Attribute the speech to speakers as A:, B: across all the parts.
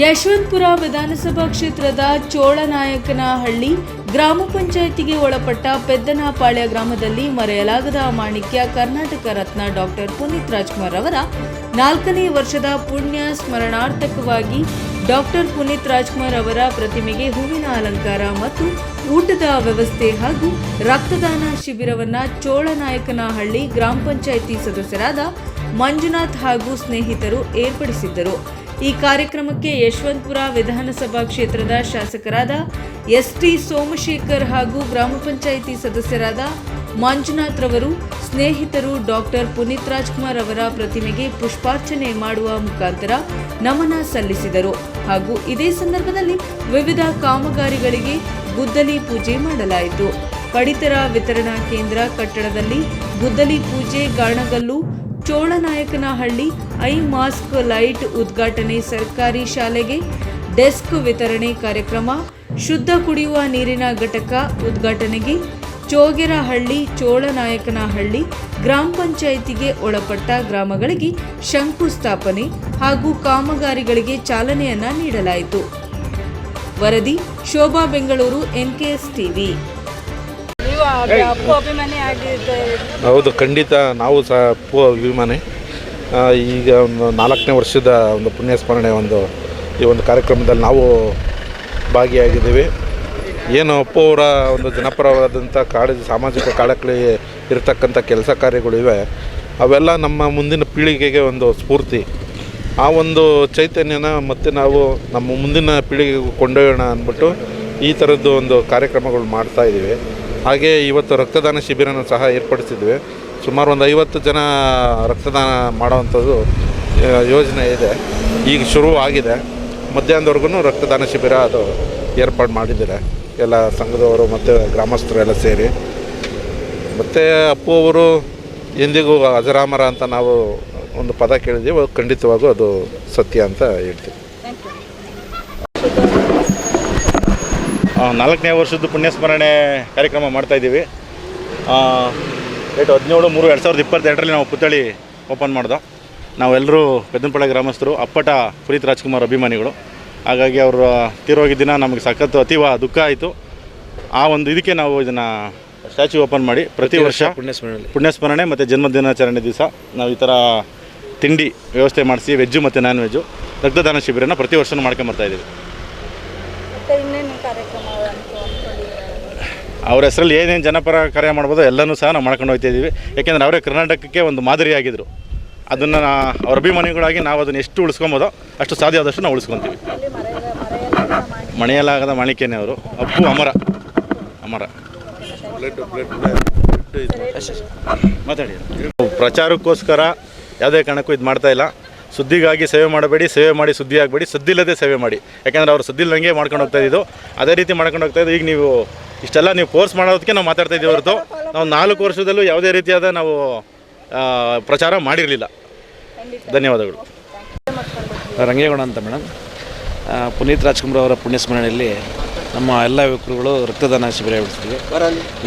A: ಯಶವಂತಪುರ ವಿಧಾನಸಭಾ ಕ್ಷೇತ್ರದ ಚೋಳನಾಯಕನಹಳ್ಳಿ ಗ್ರಾಮ ಪಂಚಾಯಿತಿಗೆ ಒಳಪಟ್ಟ ಪೆದ್ದನಪಾಳ್ಯ ಗ್ರಾಮದಲ್ಲಿ ಮರೆಯಲಾಗದ ಮಾಣಿಕ್ಯ ಕರ್ನಾಟಕ ರತ್ನ ಡಾಕ್ಟರ್ ಪುನೀತ್ ರಾಜ್ಕುಮಾರ್ ಅವರ ನಾಲ್ಕನೇ ವರ್ಷದ ಪುಣ್ಯ ಸ್ಮರಣಾರ್ಥಕವಾಗಿ ಡಾಕ್ಟರ್ ಪುನೀತ್ ರಾಜ್ಕುಮಾರ್ ಅವರ ಪ್ರತಿಮೆಗೆ ಹೂವಿನ ಅಲಂಕಾರ ಮತ್ತು ಊಟದ ವ್ಯವಸ್ಥೆ ಹಾಗೂ ರಕ್ತದಾನ ಶಿಬಿರವನ್ನು ಚೋಳನಾಯಕನಹಳ್ಳಿ ಗ್ರಾಮ ಪಂಚಾಯಿತಿ ಸದಸ್ಯರಾದ ಮಂಜುನಾಥ್ ಹಾಗೂ ಸ್ನೇಹಿತರು ಏರ್ಪಡಿಸಿದ್ದರು. ಈ ಕಾರ್ಯಕ್ರಮಕ್ಕೆ ಯಶವಂತಪುರ ವಿಧಾನಸಭಾ ಕ್ಷೇತ್ರದ ಶಾಸಕರಾದ ಎಸ್ ಟಿ ಸೋಮಶೇಖರ್ ಹಾಗೂ ಗ್ರಾಮ ಪಂಚಾಯಿತಿ ಸದಸ್ಯರಾದ ಮಂಜುನಾಥ್ ರವರು, ಸ್ನೇಹಿತರು ಡಾಕ್ಟರ್ ಪುನೀತ್ ರಾಜ್ಕುಮಾರ್ ಅವರ ಪ್ರತಿಮೆಗೆ ಪುಷ್ಪಾರ್ಚನೆ ಮಾಡುವ ಮುಖಾಂತರ ನಮನ ಸಲ್ಲಿಸಿದರು. ಹಾಗೂ ಇದೇ ಸಂದರ್ಭದಲ್ಲಿ ವಿವಿಧ ಕಾಮಗಾರಿಗಳಿಗೆ ಗುದ್ದಲಿ ಪೂಜೆ ಮಾಡಲಾಯಿತು. ಪಡಿತರ ವಿತರಣಾ ಕೇಂದ್ರ ಕಟ್ಟಡದಲ್ಲಿ ಗುದ್ದಲಿ ಪೂಜೆ, Ganagallu Cholanayakanahalli high mast light ಉದ್ಘಾಟನೆ ಸರ್ಕಾರಿ ಶಾಲೆಗೆ ಡೆಸ್ಕ್ ವಿತರಣೆ ಕಾರ್ಯಕ್ರಮ, ಶುದ್ಧ ಕುಡಿಯುವ ನೀರಿನ ಘಟಕ ಉದ್ಘಾಟನೆಗೆ ಚೋಗೆರಹಳ್ಳಿ ಚೋಳನಾಯಕನಹಳ್ಳಿ ಗ್ರಾಮ ಪಂಚಾಯಿತಿಗೆ ಒಳಪಟ್ಟ ಗ್ರಾಮಗಳಿಗೆ ಶಂಕುಸ್ಥಾಪನೆ ಹಾಗೂ ಕಾಮಗಾರಿಗಳಿಗೆ ಚಾಲನೆಯನ್ನ ನೀಡಲಾಯಿತು. ವರದಿ ಶೋಭಾ ಬೆಂಗಳೂರು ಎನ್ಕೆಎಸ್ ಟಿವಿ.
B: ಅಪ್ಪು ಅಭಿಮಾನಿ ಆಗಿದ್ದ.
C: ಹೌದು ಖಂಡಿತ ನಾವು ಸಹ ಅಪ್ಪು ಅಭಿಮಾನಿ. ಈಗ ಒಂದು ನಾಲ್ಕನೇ ವರ್ಷದ ಒಂದು ಪುಣ್ಯಸ್ಮರಣೆ ಒಂದು ಈ ಒಂದು ಕಾರ್ಯಕ್ರಮದಲ್ಲಿ ನಾವು ಭಾಗಿಯಾಗಿದ್ದೀವಿ. ಏನು ಅಪ್ಪು ಅವರ ಒಂದು ಜನಪರವಾದಂಥ ಕಾಳ ಸಾಮಾಜಿಕ ಕಾಳಕಳಿ ಇರತಕ್ಕಂಥ ಕೆಲಸ ಕಾರ್ಯಗಳಿವೆ ಅವೆಲ್ಲ ನಮ್ಮ ಮುಂದಿನ ಪೀಳಿಗೆಗೆ ಒಂದು ಸ್ಫೂರ್ತಿ. ಆ ಒಂದು ಚೈತನ್ಯನ ಮತ್ತೆ ನಾವು ನಮ್ಮ ಮುಂದಿನ ಪೀಳಿಗೆಗೆ ಕೊಂಡೊಯ್ಯೋಣ ಅಂದ್ಬಿಟ್ಟು ಈ ಥರದ್ದು ಒಂದು ಕಾರ್ಯಕ್ರಮಗಳು ಮಾಡ್ತಾ ಇದ್ದೀವಿ. ಹಾಗೆ ಇವತ್ತು ರಕ್ತದಾನ ಶಿಬಿರನ ಸಹ ಏರ್ಪಡಿಸಿದ್ವಿ. ಸುಮಾರು ಒಂದು ಐವತ್ತು ಜನ ರಕ್ತದಾನ ಮಾಡುವಂಥದ್ದು ಯೋಜನೆ ಇದೆ. ಈಗ ಶುರು ಆಗಿದೆ. ಮಧ್ಯಾಹ್ನದವರೆಗೂ ರಕ್ತದಾನ ಶಿಬಿರ ಅದು ಏರ್ಪಾಡು ಮಾಡಿದ್ದಾರೆ. ಎಲ್ಲ ಸಂಘದವರು ಮತ್ತು ಗ್ರಾಮಸ್ಥರು ಎಲ್ಲ ಸೇರಿ. ಮತ್ತು ಅಪ್ಪು ಅವರು ಎಂದಿಗೂ ಅಜರಾಮರ ಅಂತ ನಾವು ಒಂದು ಪದ ಕೇಳಿದ್ದೀವಿ, ಖಂಡಿತವಾಗೂ ಅದು ಸತ್ಯ ಅಂತ ಹೇಳ್ತೀವಿ.
D: ನಾಲ್ಕನೇ ವರ್ಷದ ಪುಣ್ಯಸ್ಮರಣೆ ಕಾರ್ಯಕ್ರಮ ಮಾಡ್ತಾಯಿದ್ದೀವಿ ಏಟು ಹದಿನೇಳು ಮೂರು ಎರಡು ಸಾವಿರದ ಇಪ್ಪತ್ತೆರಡರಲ್ಲಿ ನಾವು ಪುತ್ಥಳಿ ಓಪನ್ ಮಾಡಿದೋ. ನಾವೆಲ್ಲರೂ ಪೆದ್ದಂಪಳ್ಳಿ ಗ್ರಾಮಸ್ಥರು ಅಪ್ಪಟ ಪುನೀತ್ ರಾಜ್ಕುಮಾರ್ ಅಭಿಮಾನಿಗಳು. ಹಾಗಾಗಿ ಅವರು ತೀರೋಗಿದ್ದ ದಿನ ನಮಗೆ ಸಖತ್ತು ಅತೀವ ದುಃಖ ಆಯಿತು. ಆ ಒಂದು ಇದಕ್ಕೆ ನಾವು ಇದನ್ನು ಸ್ಟ್ಯಾಚ್ಯೂ ಓಪನ್ ಮಾಡಿ ಪ್ರತಿ ವರ್ಷ
E: ಪುಣ್ಯಸ್ಮರಣೆ
D: ಪುಣ್ಯಸ್ಮರಣೆ ಮತ್ತು ಜನ್ಮದಿನಾಚರಣೆ ದಿವಸ ನಾವು ಈ ಥರ ತಿಂಡಿ ವ್ಯವಸ್ಥೆ ಮಾಡಿಸಿ ವೆಜ್ಜು ಮತ್ತು ನಾನ್ ವೆಜ್ಜು ರಕ್ತದಾನ ಶಿಬಿರನ ಪ್ರತಿ ವರ್ಷವೂ ಮಾಡ್ಕೊಂಬರ್ತಾ ಇದ್ದೀವಿ
B: ಮತ್ತೆ ಇನ್ನೇನು ಕಾರ್ಯಕ್ರಮ ಅಂತ ಅಂದ್ಕೊಂಡಿದ್ದೀರಾ?
D: ಅವ್ರ ಹೆಸರಲ್ಲಿ ಏನೇನು ಜನಪರ ಕಾರ್ಯ ಮಾಡ್ಬೋದು ಎಲ್ಲನೂ ಸಹ ನಾವು ಮಾಡ್ಕೊಂಡು ಹೋಗ್ತಾ ಇದ್ದೀವಿ ಯಾಕೆಂದರೆ ಅವರೇ ಕರ್ನಾಟಕಕ್ಕೆ ಒಂದು ಮಾದರಿಯಾಗಿದ್ದರು ಅದನ್ನು ಅವ್ರ ಅಭಿಮಾನಿಗಳಾಗಿ ನಾವು ಅದನ್ನು ಎಷ್ಟು ಉಳಿಸ್ಕೊಬೋದೋ ಅಷ್ಟು ಸಾಧ್ಯ ಆದಷ್ಟು ನಾವು ಉಳಿಸ್ಕೊತೀವಿ. ಮಣಿಯಲಾಗದ ಮಾಣಿಕ್ಯನೇ ಅವರು. ಅಪ್ಪು ಅಮರ. ಅಮರ. ಮಾತಾಡಿ. ಪ್ರಚಾರಕ್ಕೋಸ್ಕರ ಯಾವುದೇ ಕಾರಣಕ್ಕೂ ಇದು ಮಾಡ್ತಾ ಇಲ್ಲ. ಸುದ್ದಿಗಾಗಿ ಸೇವೆ ಮಾಡಬೇಡಿ ಸೇವೆ ಮಾಡಿ ಸುದ್ದಿ ಆಗಬೇಡಿ ಸದ್ದಿಲ್ಲದೆ ಸೇವೆ ಮಾಡಿ. ಯಾಕೆಂದರೆ ಅವರು ಸದ್ದಿಲ್ಲದಂಗೆ ಮಾಡ್ಕೊಂಡು ಹೋಗ್ತಾ ಇದ್ದು ಅದೇ ರೀತಿ ಮಾಡ್ಕೊಂಡು ಹೋಗ್ತಾ ಇದ್ದು. ಈಗ ನೀವು ಇಷ್ಟೆಲ್ಲ ನೀವು ಫೋರ್ಸ್ ಮಾಡೋದಕ್ಕೆ ನಾವು ಮಾತಾಡ್ತಾ ಇದ್ದೀವಿ ಹೊರತು. ನಾವು ನಾಲ್ಕು ವರ್ಷದಲ್ಲೂ ಯಾವುದೇ ರೀತಿಯಾದ ನಾವು ಆ, ಪ್ರಚಾರ ಮಾಡಿರಲಿಲ್ಲ. ಧನ್ಯವಾದಗಳು.
E: ರಂಗೇಗೌಡ ಅಂತ ಮೇಡಮ್. ಪುನೀತ್ ರಾಜ್ಕುಮಾರ್ ಅವರ ಪುಣ್ಯಸ್ಮರಣೆಯಲ್ಲಿ ನಮ್ಮ ಎಲ್ಲ ಯುವಕರುಗಳು ರಕ್ತದಾನ ಶಿಬಿರ ಏರ್ಪಡಿಸ್ತೀವಿ.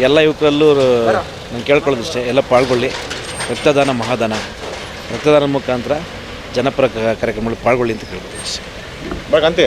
E: ಎಲ್ಲ ಯುವಕರಲ್ಲೂ ನಾನು ಕೇಳ್ಕೊಳ್ಳೋದಿಷ್ಟೇ ಎಲ್ಲ ಪಾಲ್ಗೊಳ್ಳಿ. ರಕ್ತದಾನ ಮಹಾದಾನ. ರಕ್ತದಾನ ಮುಖಾಂತರ ಜನಪರ ಕಾರ್ಯಕ್ರಮಗಳು ಪಾಲ್ಗೊಳ್ಳಿ ಅಂತ ಕೇಳ್ಬೋದು
D: ಬಾಗಂತೆ